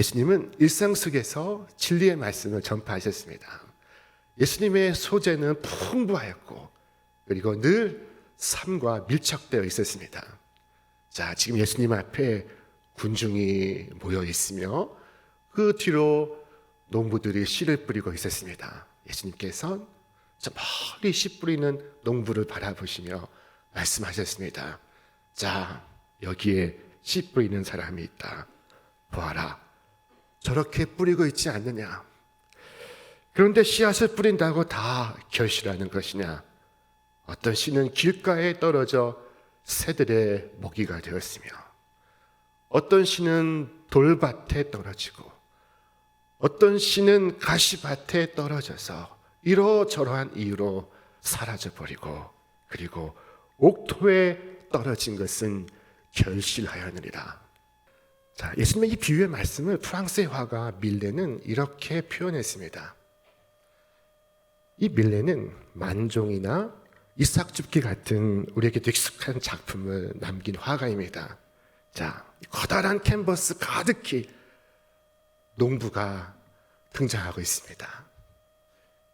예수님은 일상 속에서 진리의 말씀을 전파하셨습니다. 예수님의 소재는 풍부하였고 그리고 늘 삶과 밀착되어 있었습니다. 자, 지금 예수님 앞에 군중이 모여 있으며 그 뒤로 농부들이 씨를 뿌리고 있었습니다. 예수님께서 저 멀리 씨 뿌리는 농부를 바라보시며 말씀하셨습니다. 자, 여기에 씨 뿌리는 사람이 있다. 보아라. 저렇게 뿌리고 있지 않느냐. 그런데 씨앗을 뿌린다고 다 결실하는 것이냐? 어떤 씨는 길가에 떨어져 새들의 먹이가 되었으며, 어떤 씨는 돌밭에 떨어지고, 어떤 씨는 가시밭에 떨어져서 이러저러한 이유로 사라져 버리고, 그리고 옥토에 떨어진 것은 결실하였느니라. 자, 예수님의 이 비유의 말씀을 프랑스의 화가 밀레는 이렇게 표현했습니다. 이 밀레는 만종이나 이삭 줍기 같은 우리에게 익숙한 작품을 남긴 화가입니다. 자, 커다란 캔버스 가득히 농부가 등장하고 있습니다.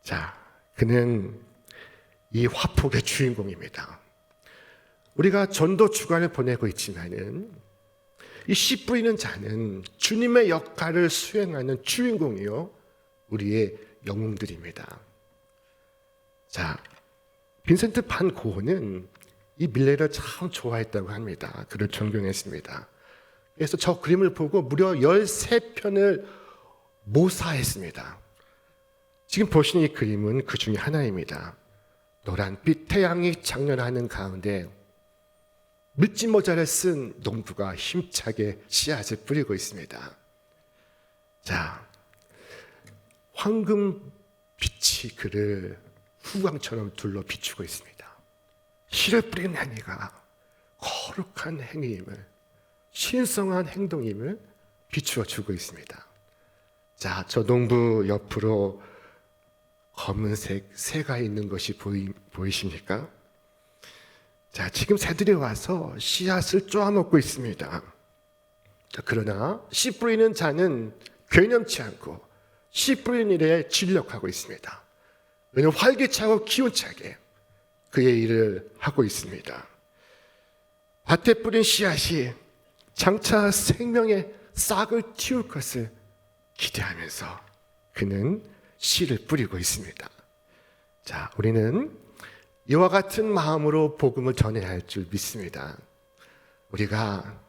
자, 그는 이 화폭의 주인공입니다. 우리가 전도 주간을 보내고 있지만은 이씨 뿌리는 자는 주님의 역할을 수행하는 주인공이요. 우리의 영웅들입니다. 자, 빈센트 판 고흐는 이 밀레를 참 좋아했다고 합니다. 그를 존경했습니다. 그래서 저 그림을 보고 무려 13편을 모사했습니다. 지금 보시는 이 그림은 그 중에 하나입니다. 노란빛 태양이 장렬하는 가운데 물질 모자를 쓴 농부가 힘차게 씨앗을 뿌리고 있습니다. 자, 황금 빛이 그를 후광처럼 둘러 비추고 있습니다. 씨를 뿌리는 행위가 거룩한 행위임을, 신성한 행동임을 비추어 주고 있습니다. 자, 저 농부 옆으로 검은색 새가 있는 것이 보이, 보이십니까? 자, 지금 새들이 와서 씨앗을 쪼아먹고 있습니다. 자, 그러나 씨 뿌리는 자는 괴념치 않고 씨 뿌리는 일에 진력하고 있습니다. 왜냐하면 활기차고 기운차게 그의 일을 하고 있습니다. 밭에 뿌린 씨앗이 장차 생명의 싹을 틔울 것을 기대하면서 그는 씨를 뿌리고 있습니다. 자, 우리는 이와 같은 마음으로 복음을 전해야 할 줄 믿습니다. 우리가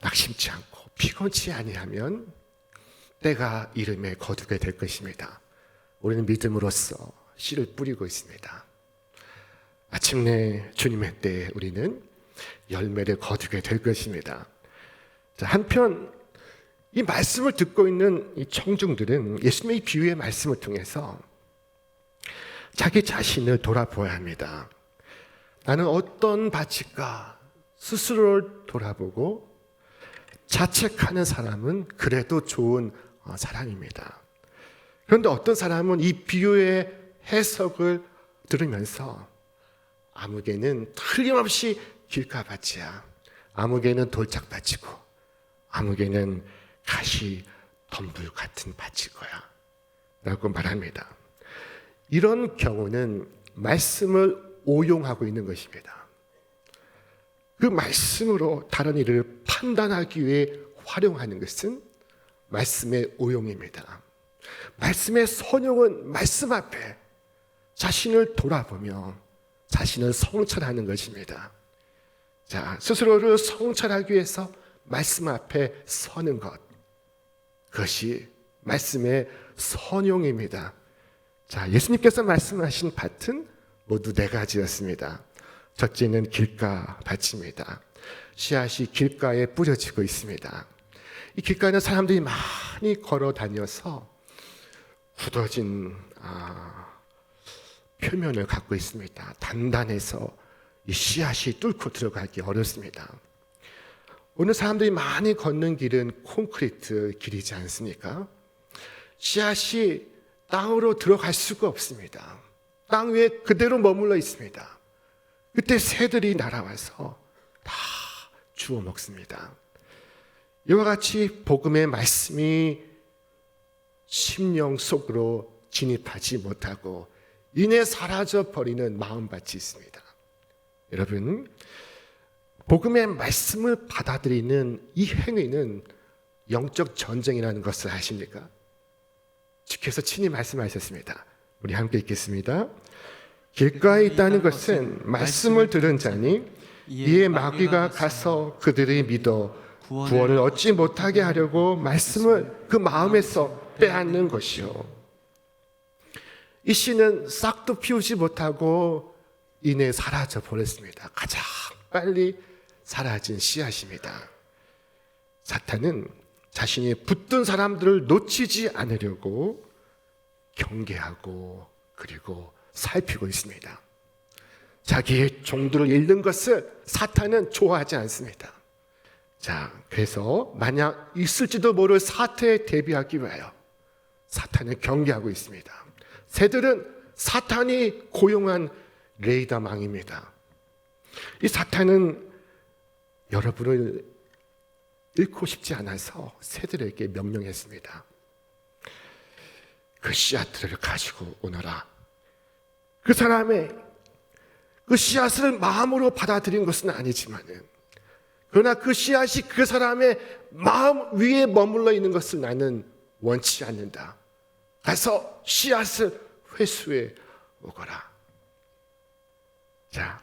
낙심치 않고 피곤치 아니하면 때가 이름에 거두게 될 것입니다. 우리는 믿음으로써 씨를 뿌리고 있습니다. 마침내 주님의 때에 우리는 열매를 거두게 될 것입니다. 자, 한편 이 말씀을 듣고 있는 이 청중들은 예수님의 비유의 말씀을 통해서 자기 자신을 돌아보아야 합니다. 나는 어떤 밭일까 스스로를 돌아보고 자책하는 사람은 그래도 좋은 어, 사람입니다. 그런데 어떤 사람은 이 비유의 해석을 들으면서 아무개는 틀림없이 길가밭이야. 아무개는 돌짝밭이고 아무개는 가시 덤불 같은 밭일 거야. 라고 말합니다. 이런 경우는 말씀을 오용하고 있는 것입니다. 그 말씀으로 다른 일을 판단하기 위해 활용하는 것은 말씀의 오용입니다. 말씀의 선용은 말씀 앞에 자신을 돌아보며 자신을 성찰하는 것입니다. 자, 스스로를 성찰하기 위해서 말씀 앞에 서는 것. 그것이 말씀의 선용입니다. 자, 예수님께서 말씀하신 밭은 모두 네 가지였습니다. 첫째는 길가 밭입니다. 씨앗이 길가에 뿌려지고 있습니다. 이 길가는 사람들이 많이 걸어 다녀서 굳어진 아, 표면을 갖고 있습니다. 단단해서 이 씨앗이 뚫고 들어가기 어렵습니다. 오늘 사람들이 많이 걷는 길은 콘크리트 길이지 않습니까? 씨앗이 땅으로 들어갈 수가 없습니다. 땅 위에 그대로 머물러 있습니다. 그때 새들이 날아와서 다 주워 먹습니다. 이와 같이 복음의 말씀이 심령 속으로 진입하지 못하고 이내 사라져 버리는 마음밭이 있습니다. 여러분, 복음의 말씀을 받아들이는 이 행위는 영적 전쟁이라는 것을 아십니까? 주께서 친히 말씀하셨습니다. 우리 함께 읽겠습니다. 길가에 있다는 것은 말씀을 들은 자니 이에 마귀가 가서 그들이 믿어 구원을 얻지 못하게 하려고 말씀을 그 마음에서 빼앗는 것이요. 이 씨는 싹도 피우지 못하고 이내 사라져 버렸습니다. 가장 빨리 사라진 씨앗입니다. 사탄은 자신이 붙든 사람들을 놓치지 않으려고 경계하고 그리고 살피고 있습니다. 자기의 종들을 잃는 것을 사탄은 좋아하지 않습니다. 자, 그래서 만약 있을지도 모를 사태에 대비하기 위하여 사탄은 경계하고 있습니다. 새들은 사탄이 고용한 레이더망입니다. 이 사탄은 여러분을 잃고 싶지 않아서 새들에게 명령했습니다. 그 씨앗들을 가지고 오너라. 그 사람의 그 씨앗을 마음으로 받아들인 것은 아니지만은 그러나 그 씨앗이 그 사람의 마음 위에 머물러 있는 것을 나는 원치 않는다. 가서 씨앗을 회수해 오거라. 자,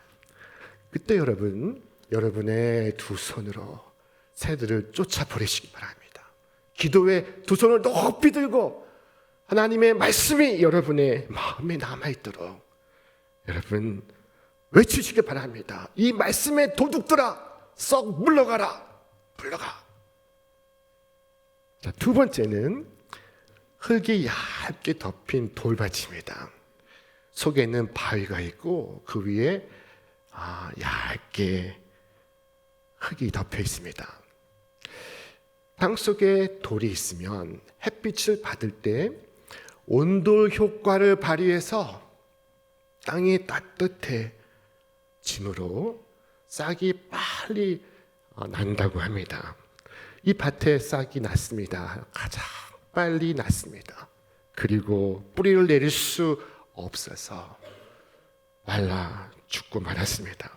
그때 여러분, 여러분의 두 손으로 새들을 쫓아버리시기 바랍니다. 기도에 두 손을 높이 들고 하나님의 말씀이 여러분의 마음에 남아있도록 여러분 외치시기 바랍니다. 이 말씀에 도둑들아 썩 물러가라 물러가. 자, 두 번째는 흙이 얇게 덮인 돌밭입니다. 속에는 바위가 있고 그 위에 아, 얇게 흙이 덮여 있습니다. 땅 속에 돌이 있으면 햇빛을 받을 때 온돌 효과를 발휘해서 땅이 따뜻해짐으로 싹이 빨리 어, 난다고 합니다. 이 밭에 싹이 났습니다. 가장 빨리 났습니다. 그리고 뿌리를 내릴 수 없어서 말라 죽고 말았습니다.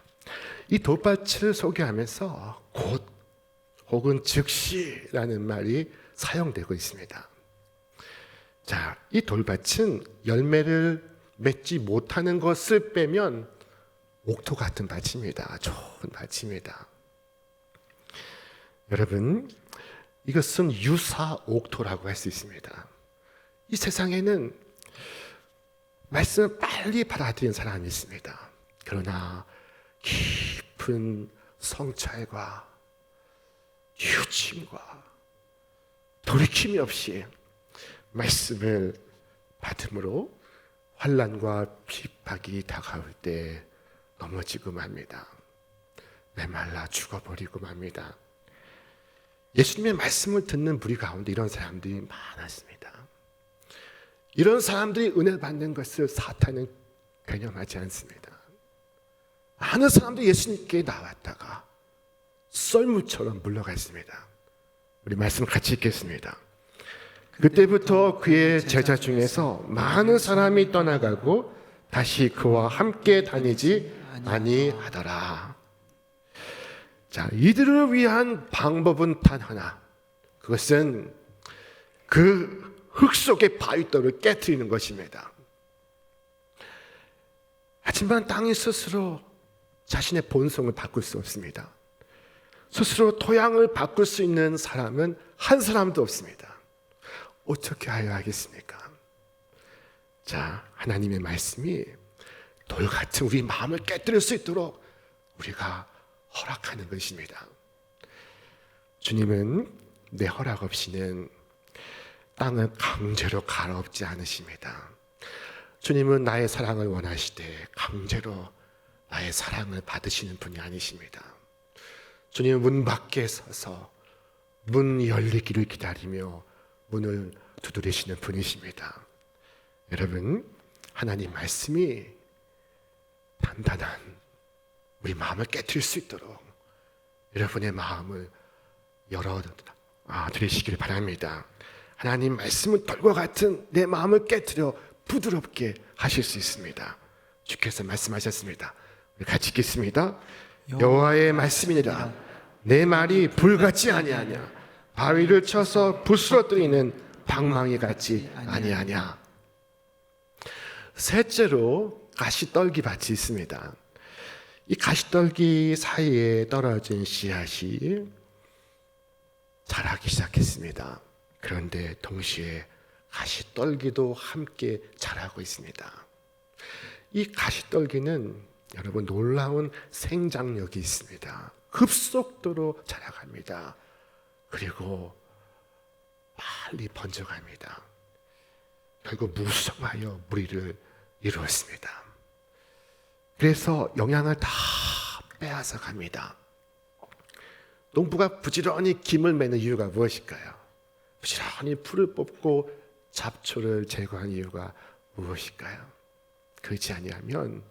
이 돌밭을 소개하면서 곧 혹은 즉시라는 말이 사용되고 있습니다. 자, 이 돌밭은 열매를 맺지 못하는 것을 빼면 옥토 같은 밭입니다. 좋은 밭입니다. 여러분, 이것은 유사 옥토라고 할 수 있습니다. 이 세상에는 말씀을 빨리 받아들인 사람이 있습니다. 그러나 깊은 성찰과 유침과 돌이킴이 없이 말씀을 받음으로 환란과 핍박이 다가올 때 넘어지고 맙니다. 메말라 죽어버리고 맙니다. 예수님의 말씀을 듣는 무리 가운데 이런 사람들이 많았습니다. 이런 사람들이 은혜 받는 것을 사탄은 개념하지 않습니다. 많은 사람들이 예수님께 나왔다가 썰무처럼 물러갔습니다. 우리 말씀 같이 읽겠습니다. 그때부터 그의 제자 중에서 많은 사람이 떠나가고 다시 그와 함께 다니지 아니하더라. 자, 이들을 위한 방법은 단 하나. 그것은 그 흙 속의 바위돌을 깨뜨리는 것입니다. 하지만 땅이 스스로 자신의 본성을 바꿀 수 없습니다. 스스로 토양을 바꿀 수 있는 사람은 한 사람도 없습니다. 어떻게 하여 하겠습니까? 자, 하나님의 말씀이 돌 같은 우리 마음을 깨뜨릴 수 있도록 우리가 허락하는 것입니다. 주님은 내 허락 없이는 땅을 강제로 갈아엎지 않으십니다. 주님은 나의 사랑을 원하시되 강제로 나의 사랑을 받으시는 분이 아니십니다. 주님은 문 밖에 서서 문 열리기를 기다리며 문을 두드리시는 분이십니다. 여러분, 하나님 말씀이 단단한 우리 마음을 깨뜨릴 수 있도록 여러분의 마음을 열어 아, 들으시길 바랍니다. 하나님 말씀은 돌과 같은 내 마음을 깨뜨려 부드럽게 하실 수 있습니다. 주께서 말씀하셨습니다. 같이 읽겠습니다. 여호와의 말씀이니라 내 말이 불같지 아니하냐 바위를 쳐서 부스러뜨리는 방망이 같지 아니하냐 셋째로 가시떨기 밭이 있습니다. 이 가시떨기 사이에 떨어진 씨앗이 자라기 시작했습니다. 그런데 동시에 가시떨기도 함께 자라고 있습니다. 이 가시떨기는 여러분 놀라운 생장력이 있습니다. 급속도로 자라갑니다. 그리고 빨리 번져갑니다. 결국 무성하여 무리를 이루었습니다. 그래서 영양을 다 빼앗아 갑니다. 농부가 부지런히 김을 매는 이유가 무엇일까요? 부지런히 풀을 뽑고 잡초를 제거한 이유가 무엇일까요? 그렇지 아니하면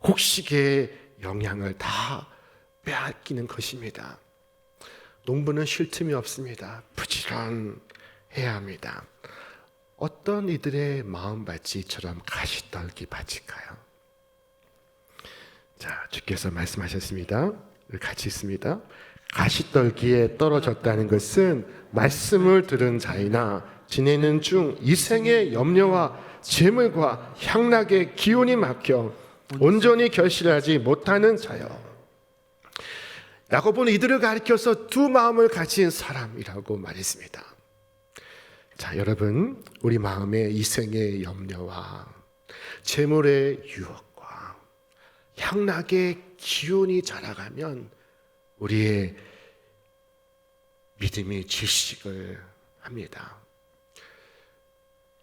곡식의 영양을 다 빼앗기는 것입니다. 농부는 쉴 틈이 없습니다. 부지런해야 합니다. 어떤 이들의 마음밭이 이처럼 가시떨기 밭일까요? 자, 주께서 말씀하셨습니다. 같이 있습니다. 가시떨기에 떨어졌다는 것은 말씀을 들은 자이나 지내는 중 이생의 염려와 재물과 향락의 기운이 막혀 온전히 결실하지 못하는 자요. 야고보는 이들을 가리켜서 두 마음을 가진 사람이라고 말했습니다. 자, 여러분, 우리 마음에 이생의 염려와 재물의 유혹과 향락의 기운이 자라가면 우리의 믿음이 질식을 합니다.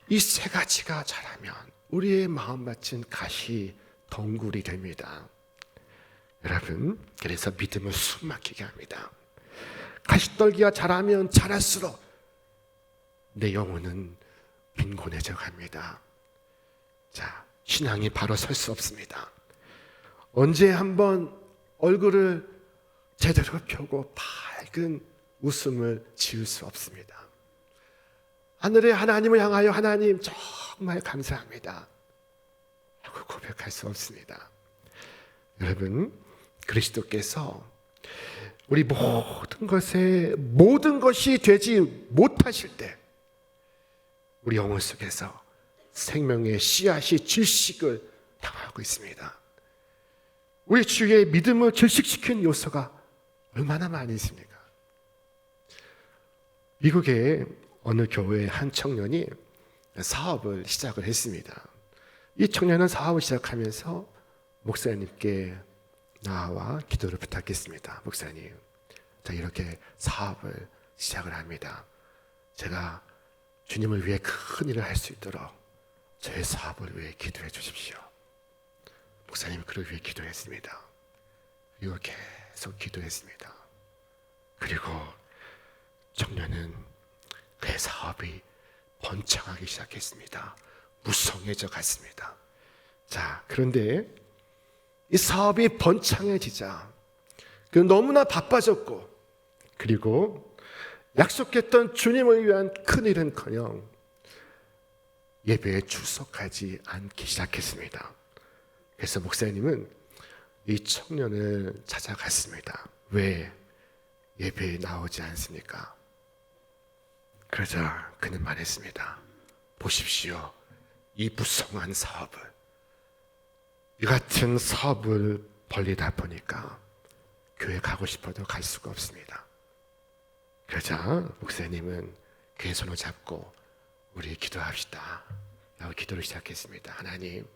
이 세 가지가 자라면 우리의 마음밭은 가시 덩굴이 됩니다. 여러분, 그래서 믿음을 숨막히게 합니다. 가시떨기가 자라면 자랄수록 내 영혼은 빈곤해져 갑니다. 자, 신앙이 바로 설 수 없습니다. 언제 한번 얼굴을 제대로 펴고 밝은 웃음을 지을 수 없습니다. 하늘의 하나님을 향하여 하나님 정말 감사합니다. 하고 고백할 수 없습니다. 여러분, 그리스도께서 우리 모든 것에 모든 것이 되지 못하실 때 우리 영혼 속에서 생명의 씨앗이 질식을 당하고 있습니다. 우리 주의 믿음을 질식시킨 요소가 얼마나 많이 있습니까? 미국의 어느 교회 한 청년이 사업을 시작을 했습니다. 이 청년은 사업을 시작하면서 목사님께 나와 기도를 부탁했습니다. 목사님, 자 이렇게 사업을 시작을 합니다. 제가 주님을 위해 큰 일을 할 수 있도록 저의 사업을 위해 기도해 주십시오. 목사님이 그를 위해 기도했습니다. 그리고 계속 기도했습니다. 그리고 청년은 그의 사업이 번창하기 시작했습니다. 무성해져 갔습니다. 자, 그런데 이 사업이 번창해지자 그 너무나 바빠졌고 그리고 약속했던 주님을 위한 큰 일은커녕 예배에 출석하지 않기 시작했습니다. 그래서 목사님은 이 청년을 찾아갔습니다. 왜 예배에 나오지 않습니까? 그러자 그는 말했습니다. 보십시오. 이 무성한 사업을 이 같은 사업을 벌리다 보니까 교회 가고 싶어도 갈 수가 없습니다. 그러자 목사님은 그의 손을 잡고 우리 기도합시다. 라고 기도를 시작했습니다. 하나님,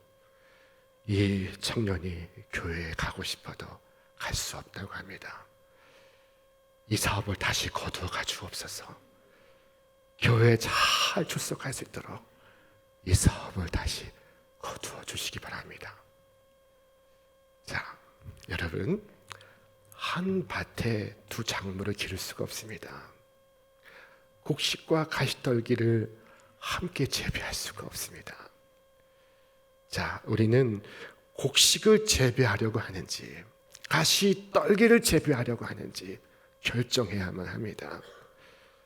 이 청년이 교회에 가고 싶어도 갈 수 없다고 합니다. 이 사업을 다시 거두어 가주옵소서. 교회에 잘 출석할 수 있도록 이 사업을 다시 거두어 주시기 바랍니다. 자, 여러분, 한 밭에 두 작물을 기를 수가 없습니다. 곡식과 가시떨기를 함께 재배할 수가 없습니다. 자, 우리는 곡식을 재배하려고 하는지, 가시떨기를 재배하려고 하는지 결정해야만 합니다.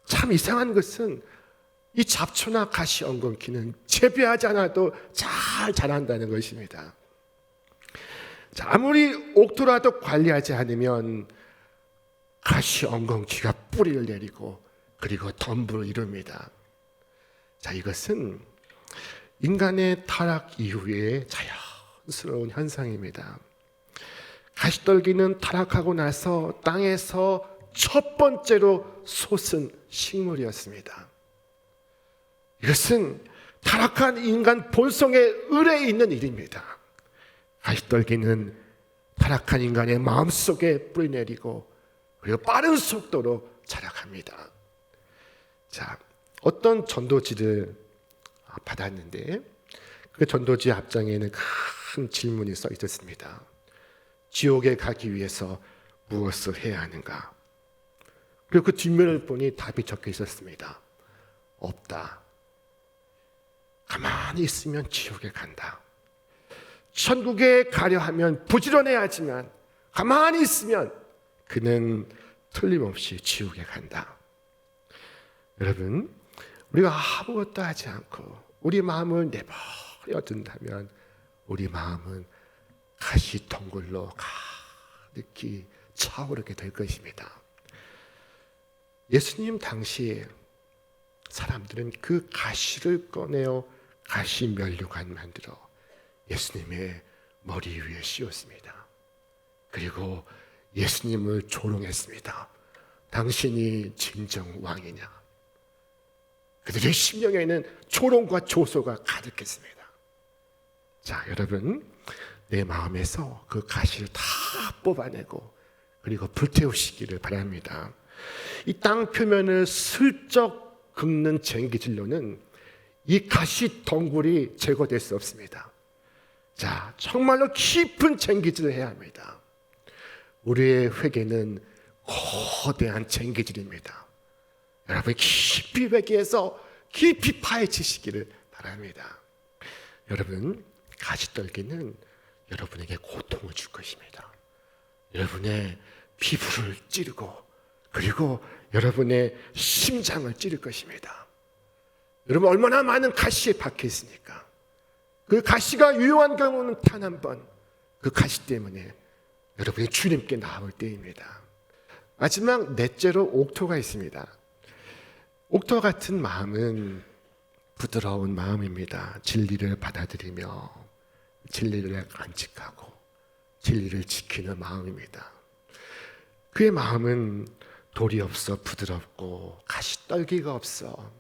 참 이상한 것은 이 잡초나 가시 엉겅퀴는 재배하지 않아도 잘 자란다는 것입니다. 자, 아무리 옥토라도 관리하지 않으면 가시 엉겅퀴가 뿌리를 내리고 그리고 덤불을 이룹니다. 자, 이것은 인간의 타락 이후의 자연스러운 현상입니다. 가시떨기는 타락하고 나서 땅에서 첫 번째로 솟은 식물이었습니다. 이것은 타락한 인간 본성의 의뢰에 있는 일입니다. 가시떨기는 타락한 인간의 마음속에 뿌리내리고 그리고 빠른 속도로 자라갑니다. 자, 어떤 전도지를 받았는데 그 전도지 앞장에는 큰 질문이 써 있었습니다. 지옥에 가기 위해서 무엇을 해야 하는가? 그리고 그 뒷면을 보니 답이 적혀 있었습니다. 없다. 가만히 있으면 지옥에 간다. 천국에 가려 하면 부지런해야지만 가만히 있으면 그는 틀림없이 지옥에 간다. 여러분, 우리가 아무것도 하지 않고 우리 마음을 내버려 둔다면 우리 마음은 가시덩굴로 가득히 차오르게 될 것입니다. 예수님 당시 사람들은 그 가시를 꺼내어 가시 면류관 만들어 예수님의 머리 위에 씌웠습니다. 그리고 예수님을 조롱했습니다. 당신이 진정 왕이냐? 그들의 심령에는 조롱과 조소가 가득했습니다. 자, 여러분, 내 마음에서 그 가시를 다 뽑아내고 그리고 불태우시기를 바랍니다. 이 땅 표면을 슬쩍 긁는 쟁기질로는 이 가시 덩굴이 제거될 수 없습니다. 자, 정말로 깊은 쟁기질을 해야 합니다. 우리의 회개는 거대한 쟁기질입니다. 여러분 깊이 회개해서 깊이 파헤치시기를 바랍니다. 여러분 가시떨기는 여러분에게 고통을 줄 것입니다. 여러분의 피부를 찌르고 그리고 여러분의 심장을 찌를 것입니다. 여러분 얼마나 많은 가시에 박혀 있습니까? 그 가시가 유효한 경우는 단 한 번, 그 가시 때문에 여러분이 주님께 나올 때입니다. 마지막 넷째로 옥토가 있습니다. 옥토 같은 마음은 부드러운 마음입니다. 진리를 받아들이며 진리를 간직하고 진리를 지키는 마음입니다. 그의 마음은 돌이 없어 부드럽고 가시 떨기가 없어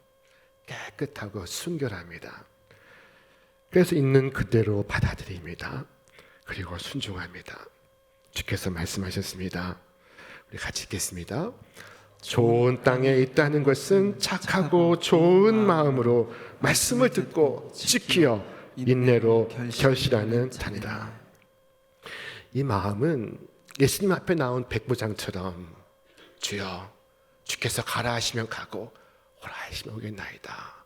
깨끗하고 순결합니다. 그래서 있는 그대로 받아들입니다. 그리고 순종합니다. 주께서 말씀하셨습니다. 우리 같이 읽겠습니다. 좋은 땅에 있다는 것은 착하고 좋은 마음으로 말씀을 듣고 지키어 인내로 결실하는 단이다. 이 마음은 예수님 앞에 나온 백부장처럼 주여 주께서 가라 하시면 가고 하시면 오겠나이다.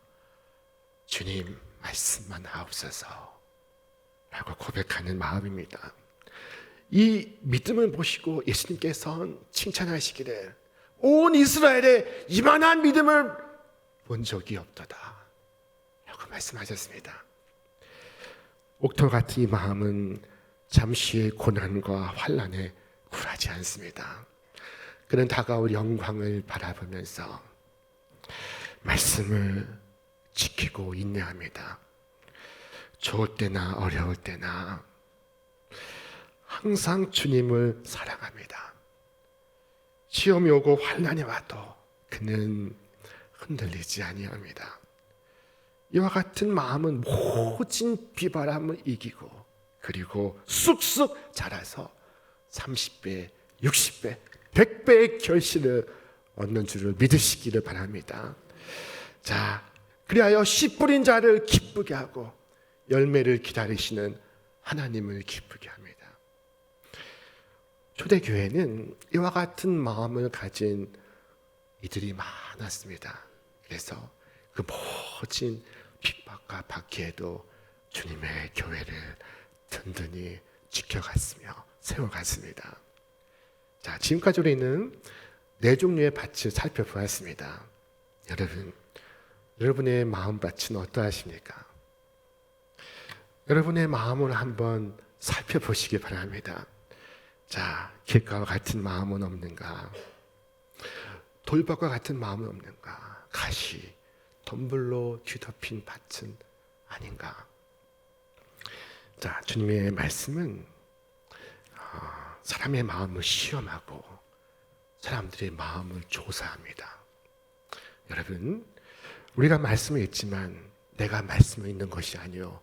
주님 말씀만 하옵소서 라고 고백하는 마음입니다. 이 믿음을 보시고 예수님께서는 칭찬하시기를 온 이스라엘에 이만한 믿음을 본 적이 없도다. 라고 말씀하셨습니다. 옥토 같은 이 마음은 잠시의 고난과 환란에 굴하지 않습니다. 그는 다가올 영광을 바라보면서 말씀을 지키고 인내합니다. 좋을 때나 어려울 때나 항상 주님을 사랑합니다. 시험이 오고 환난이 와도 그는 흔들리지 아니합니다. 이와 같은 마음은 모진 비바람을 이기고 그리고 쑥쑥 자라서 30배, 60배, 100배의 결실을 얻는 줄을 믿으시기를 바랍니다. 자, 그리하여 씨 뿌린 자를 기쁘게 하고 열매를 기다리시는 하나님을 기쁘게 합니다. 초대교회는 이와 같은 마음을 가진 이들이 많았습니다. 그래서 그 모진 핍박과 박해에도 주님의 교회를 든든히 지켜갔으며 세워갔습니다. 자, 지금까지 우리는 네 종류의 밭을 살펴보았습니다. 여러분, 여러분의 마음밭은 어떠하십니까? 여러분의 마음을 한번 살펴보시기 바랍니다. 자, 길가와 같은 마음은 없는가? 돌밭과 같은 마음은 없는가? 가시, 덤불로 뒤덮인 밭은 아닌가? 자, 주님의 말씀은 어, 사람의 마음을 시험하고 사람들의 마음을 조사합니다. 여러분, 우리가 말씀을 읽지만 내가 말씀을 읽는 것이 아니요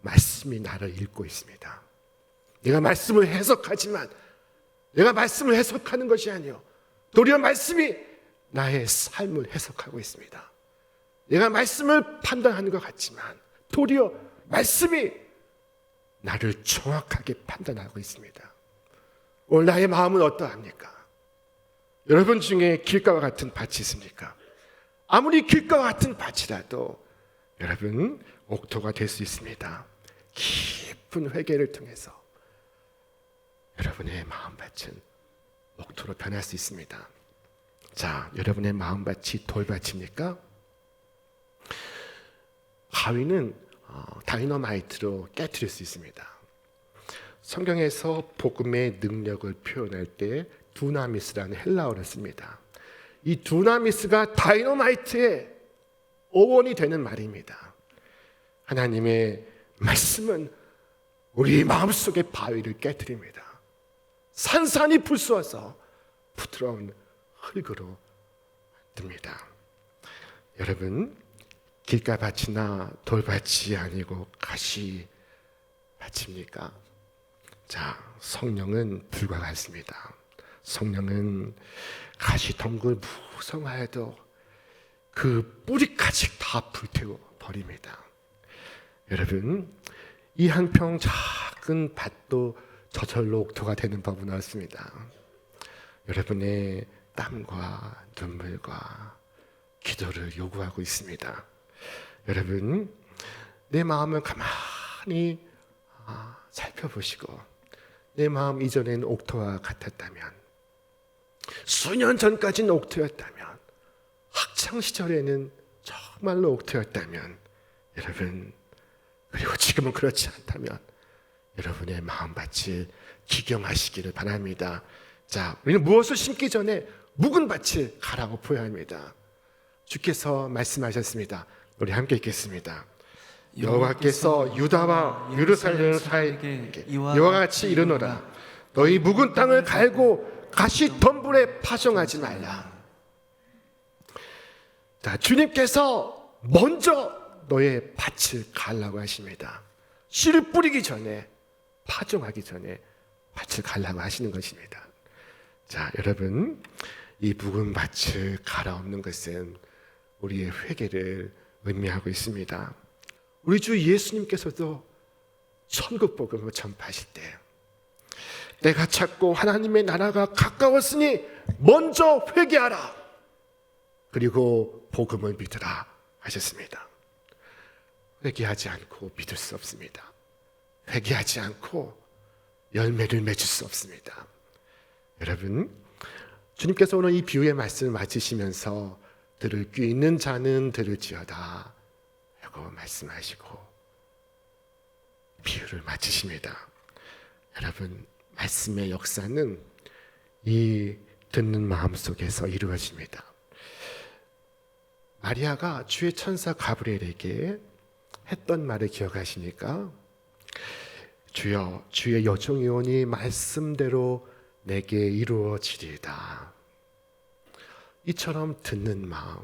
말씀이 나를 읽고 있습니다. 내가 말씀을 해석하지만 내가 말씀을 해석하는 것이 아니요 도리어 말씀이 나의 삶을 해석하고 있습니다. 내가 말씀을 판단하는 것 같지만 도리어 말씀이 나를 정확하게 판단하고 있습니다. 오늘 나의 마음은 어떠합니까? 여러분 중에 길가와 같은 밭이 있습니까? 아무리 길가와 같은 밭이라도 여러분 옥토가 될 수 있습니다. 깊은 회개를 통해서 여러분의 마음밭은 옥토로 변할 수 있습니다. 자, 여러분의 마음밭이 돌밭입니까? 가위는 어, 다이너마이트로 깨뜨릴 수 있습니다. 성경에서 복음의 능력을 표현할 때 두나미스라는 헬라어를 씁니다. 이 두나미스가 다이너마이트의 어원이 되는 말입니다. 하나님의 말씀은 우리 마음속의 바위를 깨뜨립니다. 산산이 불쏘아서 부드러운 흙으로 듭니다. 여러분, 길가밭이나 돌밭이 아니고 가시 밭입니까? 자, 성령은 불과 같습니다. 성령은 가시 덩굴 무성하여도 그 뿌리까지 다 불태워 버립니다. 여러분, 이 한 평 작은 밭도 저절로 옥토가 되는 법은 없습니다. 여러분의 땀과 눈물과 기도를 요구하고 있습니다. 여러분, 내 마음을 가만히 아, 살펴보시고 내 마음 이전에는 옥토와 같았다면 수년 전까지는 옥토였다면 학창 시절에는 정말로 옥토였다면 여러분 그리고 지금은 그렇지 않다면 여러분의 마음밭을 기경하시기를 바랍니다. 자, 우리는 무엇을 심기 전에 묵은 밭을 가라고 포효합니다. 주께서 말씀하셨습니다. 우리 함께 읽겠습니다. 여호와께서 유다와 예루살렘 사이에 이와 같이 이르노라. 너희 묵은 땅을 갈고 가시 덤 불에 파종하지 말라. 자, 주님께서 먼저 너의 밭을 갈라고 하십니다. 씨를 뿌리기 전에 파종하기 전에 밭을 갈라고 하시는 것입니다. 자, 여러분, 이 묵은 밭을 갈아엎는 것은 우리의 회개를 의미하고 있습니다. 우리 주 예수님께서도 천국 복음을 전파하실 때 내가 찾고 하나님의 나라가 가까웠으니 먼저 회개하라. 그리고 복음을 믿으라 하셨습니다. 회개하지 않고 믿을 수 없습니다. 회개하지 않고 열매를 맺을 수 없습니다. 여러분, 주님께서 오늘 이 비유의 말씀을 마치시면서 들을 귀 있는 자는 들을지어다 라고 말씀하시고 비유를 마치십니다. 여러분, 말씀의 역사는 이 듣는 마음 속에서 이루어집니다. 마리아가 주의 천사 가브리엘에게 했던 말을 기억하시니까 주여 주의 여종이 오니 말씀대로 내게 이루어지리다. 이처럼 듣는 마음,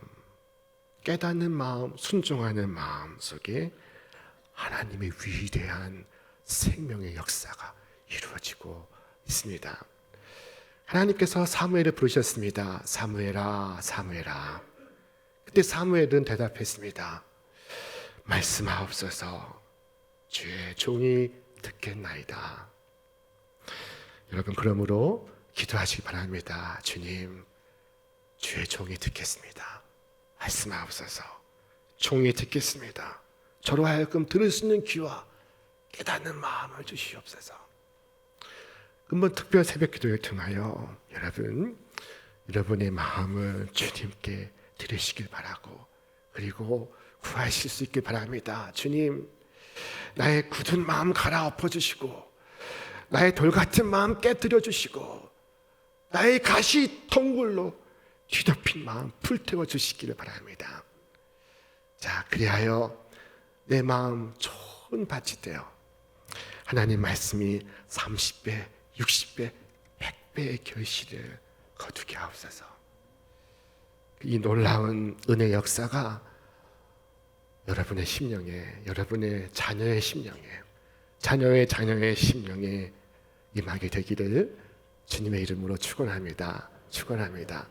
깨닫는 마음, 순종하는 마음 속에 하나님의 위대한 생명의 역사가 이루어지고 있습니다. 하나님께서 사무엘을 부르셨습니다. 사무엘아, 사무엘아. 그때 사무엘은 대답했습니다. 말씀하옵소서. 주의 종이 듣겠나이다. 여러분 그러므로 기도하시기 바랍니다. 주님, 주의 종이 듣겠습니다. 말씀하옵소서. 종이 듣겠습니다. 저로 하여금 들을 수 있는 귀와 깨닫는 마음을 주시옵소서. 한번 특별 새벽 기도를 통하여 여러분 여러분의 마음을 주님께 들으시길 바라고 그리고 구하실 수 있길 바랍니다. 주님, 나의 굳은 마음 갈아엎어 주시고 나의 돌 같은 마음 깨뜨려 주시고 나의 가시 통굴로 뒤덮인 마음 불태워 주시기를 바랍니다. 자, 그리하여 내 마음 좋은 밭이 되어 하나님 말씀이 30배, 60배, 100배의 결실을 거두게 하옵소서. 이 놀라운 은혜 역사가 여러분의 심령에, 여러분의 자녀의 심령에, 자녀의 자녀의 심령에 임하게 되기를 주님의 이름으로 축원합니다. 축원합니다.